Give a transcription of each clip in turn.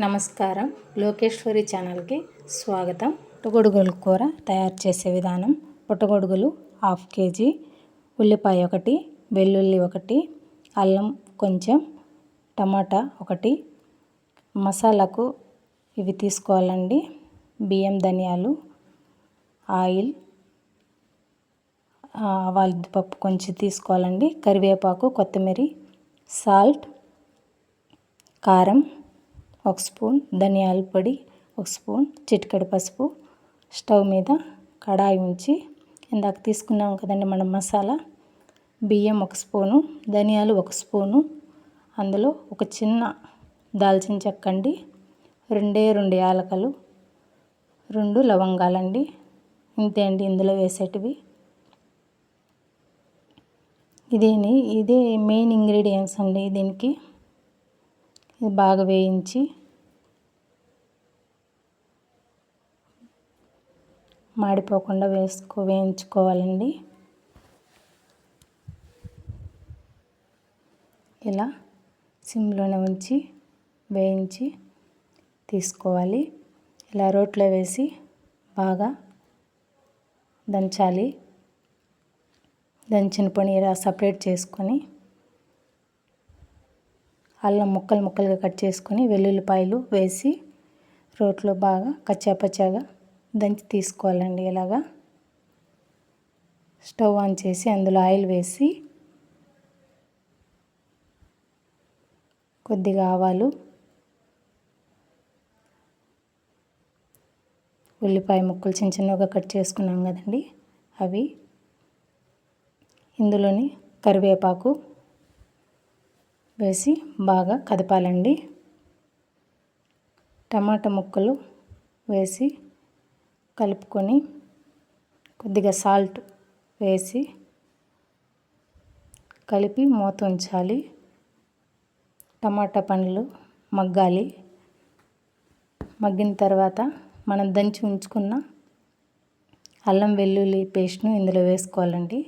నమస్కారం. లోకేశ్వరి ఛానల్కి స్వాగతం. పుట్టగొడుగుల కూర తయారు చేసే విధానం పుట్టగొడుగులు హాఫ్ కేజీ ఉల్లిపాయ ఒకటి వెల్లుల్లి ఒకటి అల్లం కొంచెం టమాటా ఒకటి. మసాలాకు ఇవి తీసుకోవాలండి. బియ్యం ధనియాలు ఆయిల్ ఆవాల పప్పు కొంచెం తీసుకోవాలండి. కరివేపాకు కొత్తిమీర సాల్ట్ కారం. ఒక స్పూన్ ధనియాల పొడి ఒక స్పూన్ చిటికెడు పసుపు స్టవ్ మీద కడాయి ఉంచి ఇందాక తీసుకున్నాం కదండి మనం మసాలా బియ్యం ఒక స్పూను ధనియాలు ఒక స్పూను అందులో ఒక చిన్న దాల్చిన చెక్క అండి రెండే రెండు యాలకలు రెండు లవంగాలండి ఇంతే అండి ఇందులో వేసేటివి. ఇదేని ఇదే మెయిన్ ఇంగ్రీడియంట్స్ అండి దీనికి. ఇది బాగా వేయించి మాడిపోకుండా వేసుకో వేయించుకోవాలండి. ఇలా సిమ్లోనే ఉంచి వేయించి తీసుకోవాలి. ఇలా రోట్లో వేసి బాగా దంచాలి. దంచిన పని ఇలా సపరేట్ చేసుకొని అల్లం ముక్కలు ముక్కలుగా కట్ చేసుకొని వెల్లుల్లిపాయలు వేసి రోట్లో బాగా కచ్చాపచ్చాగా దంచి తీసుకోవాలండి ఇలాగా. స్టవ్ ఆన్ చేసి అందులో ఆయిల్ వేసి కొద్దిగా ఆవాలు ఉల్లిపాయ ముక్కలు చిన్న చిన్నగా కట్ చేసుకున్నాం కదండి. అవి ఇందులోని కరివేపాకు వేసి బాగా కదపాలండి. టమాటా ముక్కలు వేసి కలుపుకొని కొద్దిగా సాల్ట్ వేసి కలిపి మూత ఉంచాలి. టమాటా పండ్లు మగ్గాలి. మగ్గిన తర్వాత మనం దంచి ఉంచుకున్న అల్లం వెల్లుల్లి పేస్ట్ను ఇందులో వేసుకోవాలండి.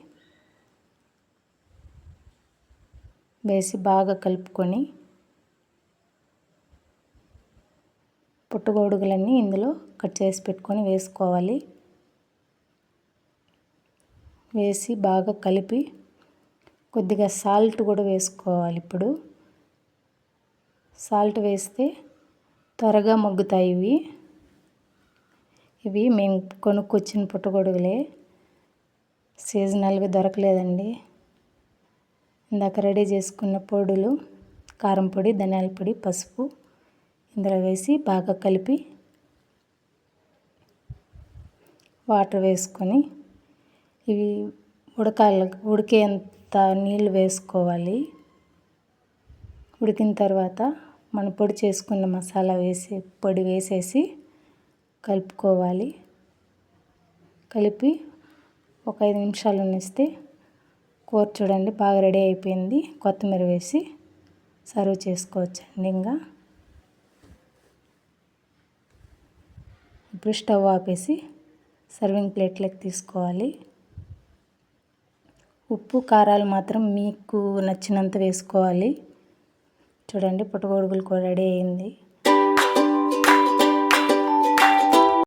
వేసి బాగా కలుపుకొని పుట్టగొడుగులన్నీ ఇందులో కట్ చేసి పెట్టుకొని వేసుకోవాలి. వేసి బాగా కలిపి కొద్దిగా సాల్ట్ కూడా వేసుకోవాలి ఇప్పుడు. సాల్ట్ వేస్తే త్వరగా మగ్గుతాయి ఇవి. ఇవి మేము కొనుక్కొచ్చిన పుట్టగొడుగులే. సీజనల్గా దొరకలేదండి. ఇందాక రెడీ చేసుకున్న పొడులు కారం పొడి ధనియాల పొడి పసుపు ఇందులో వేసి బాగా కలిపి వాటర్ వేసుకొని ఇవి ఉడకాల ఉడికేంత నీళ్ళు వేసుకోవాలి. ఉడికిన తర్వాత మనం పొడి చేసుకున్న మసాలా వేసి పొడి వేసేసి కలుపుకోవాలి. కలిపి ఒక ఐదు నిమిషాలు ఉంచితే కూర చూడండి బాగా రెడీ అయిపోయింది. కొత్తిమీర వేసి సర్వ్ చేసుకోవచ్చండి ఇంకా. ఇప్పుడు స్టవ్ ఆపేసి సర్వింగ్ ప్లేట్లోకి తీసుకోవాలి. ఉప్పు కారాలు మాత్రం మీకు నచ్చినంత వేసుకోవాలి. చూడండి పుట్టగొడుగులు కూడా రెడీ అయింది.